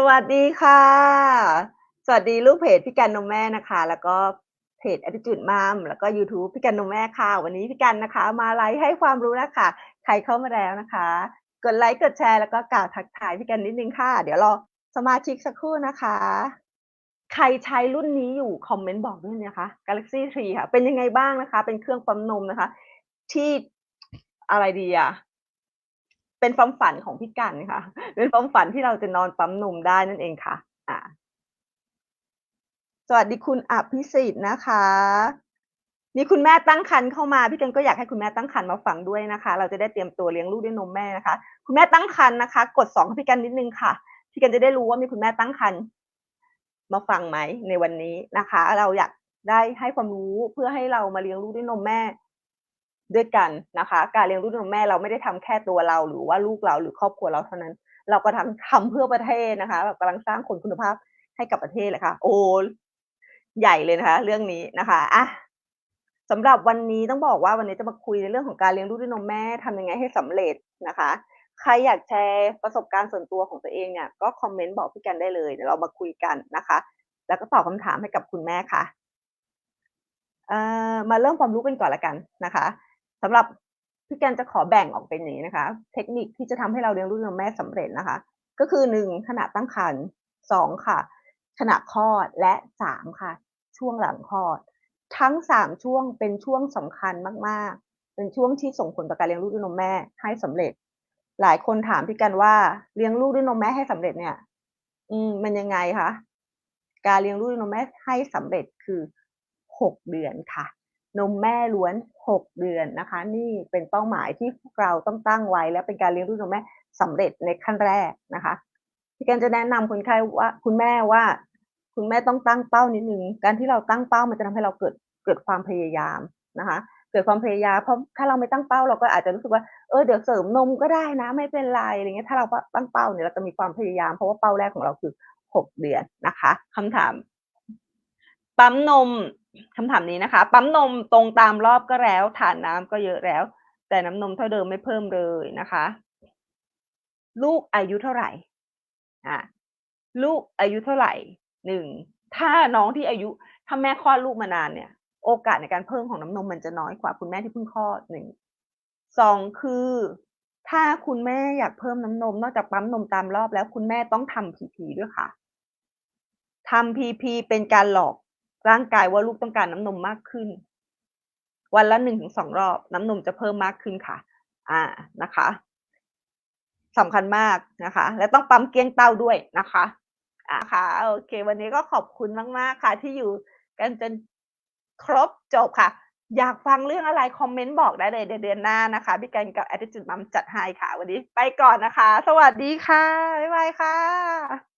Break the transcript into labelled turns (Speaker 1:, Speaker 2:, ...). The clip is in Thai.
Speaker 1: สวัสดีค่ะ สวัสดีลูกเพจพี่กันนมแม่นะคะ แล้วก็เพจ Attitude Mom แล้วก็ YouTube พี่กันนมแม่ค่ะ วันนี้พี่กันนะคะ มาไลฟ์ให้ความรู้นะคะใครเข้ามาแล้วนะคะ กดไลค์กดแชร์แล้วก็กล่าวทักทายพี่กันนิดนึงค่ะ เดี๋ยวรอสมาชิกสักครู่นะคะ ใครใช้รุ่นนี้อยู่คอมเมนต์บอกด้วยนะคะ Galaxy 3 ค่ะ เป็นยังไงบ้างนะคะ เป็นเครื่องปั๊มนมนะคะ ที่อะไรดีอะ เป็นความฝันของพี่กันค่ะ เป็นความฝันที่เราจะนอนปั๊มนมได้นั่นเองค่ะ อ่า สวัสดีคุณอภิสิทธิ์นะคะมีคุณแม่ตั้งครรภ์เข้ามาพี่กันก็อยากให้คุณแม่ตั้งครรภ์มาฟังด้วยนะคะ เราจะได้เตรียมตัวเลี้ยงลูกด้วยนมแม่นะคะ คุณแม่ตั้งครรภ์นะคะ กดสองให้พี่กันนิดนึงค่ะ พี่กันจะได้รู้ว่ามีคุณแม่ตั้งครรภ์มาฟังไหมในวันนี้นะคะ เราอยากได้ให้ความรู้เพื่อให้เรามาเลี้ยงลูกด้วยนมแม่ ด้วยกันนะคะ การเลี้ยงลูกด้วยนมแม่เราไม่ได้ทำแค่ตัวเรา หรือว่าลูกเราหรือครอบครัวเราเท่านั้น เราก็ทำทำเพื่อประเทศนะคะแบบกำลังสร้างคนคุณภาพให้กับประเทศเลยค่ะ โอ้ใหญ่เลยนะคะ เรื่องนี้นะคะอะสำหรับวันนี้ต้องบอกว่าวันนี้จะมาคุยในเรื่องของการเลี้ยงลูกด้วยนมแม่ทำยังไงให้สำเร็จนะคะ ใครอยากแชร์ประสบการณ์ส่วนตัวของตัวเองเนี่ยก็คอมเมนต์บอกพี่กันได้เลยเดี๋ยวเรามาคุยกันนะคะ แล้วก็ตอบคำถามให้กับคุณแม่ค่ะเอ่อมาเริ่มความรู้กันก่อนละกันนะคะ สำหรับพี่แกนจะขอแบ่งออกเป็นนี้นะคะ เทคนิคที่จะทำให้เราเลี้ยงลูกนมแม่สำเร็จนะคะ ก็คือหนึ่งขณะตั้งครรภ์สองค่ะขณะคลอดและสามค่ะ ช่วงหลังคลอด ทั้งสามช่วงเป็นช่วงสำคัญมาก ๆ เป็นช่วงที่ส่งผลต่อการเลี้ยงลูกด้วยนมแม่ให้สำเร็จ หลายคนถามพี่กันว่าเลี้ยงลูกด้วยนมแม่ให้สำเร็จเนี่ย อืมมันยังไงคะการเลี้ยงลูกด้วยนมแม่ให้สำเร็จคือหกเดือนค่ะ นมแม่ล้วนหกเดือนนะคะ นี่เป็นเป้าหมายที่พวกเราต้องตั้งไว้ และเป็นการเลี้ยงลูกนมแม่สำเร็จในขั้นแรกนะคะพี่กันจะแนะนำคนไข้ว่าคุณแม่ว่า คุณแม่ต้องตั้งเป้านิดนึงการที่เราตั้งเป้ามันจะทำให้เราเกิดเกิดความพยายามนะคะ เกิดความพยายามเพราะถ้าเราไม่ตั้งเป้าเราก็อาจจะรู้สึกว่าเออเดี๋ยวเสริมนมก็ได้นะ ไม่เป็นไรอะไรเงี้ยถ้าเราตั้งเป้าเนี่ยเราจะมีความพยายาม เพราะว่าเป้าแรกของเราคือหกเดือนนะคะคำถามปั๊มนม คำถามนี้นะคะ ปั๊มนมตรงตามรอบก็แล้วฐานน้ำก็เยอะแล้ว แต่น้ำนมเท่าเดิมไม่เพิ่มเลยนะคะ ลูกอายุเท่าไหร่อะลูกอายุเท่าไหร่หนึ่งถ้าน้องที่อายุถ้าแม่คลอดลูกมานานเนี่ย โอกาสในการเพิ่มของน้ำนมมันจะน้อยกว่าคุณแม่ที่เพิ่งคลอดหนึ่งสองคือถ้าคุณแม่อยากเพิ่มน้ำนม นอกจากปั๊มนมตามรอบแล้วคุณแม่ต้องทำพีพีด้วยค่ะทำพีพีเป็นการหลอก ร่างกายว่าลูกต้องการน้ำนมมากขึ้น วันละหนึ่งถึงสองรอบ น้ำนมจะเพิ่มมากขึ้นค่ะ อ่านะคะสำคัญมากนะคะ และต้องปั๊มเกี้ยงเต้าด้วยนะคะอ่าค่ะโอเค วันนี้ก็ขอบคุณมาก ๆ ค่ะ ที่อยู่กันจนครบจบค่ะ อยากฟังเรื่องอะไร คอมเมนต์บอกได้เลยเดือนหน้านะคะพี่กันกับ Attitude Mom จัดให้ค่ะ วันนี้ไปก่อนนะคะ สวัสดีค่ะ บ๊ายบายค่ะ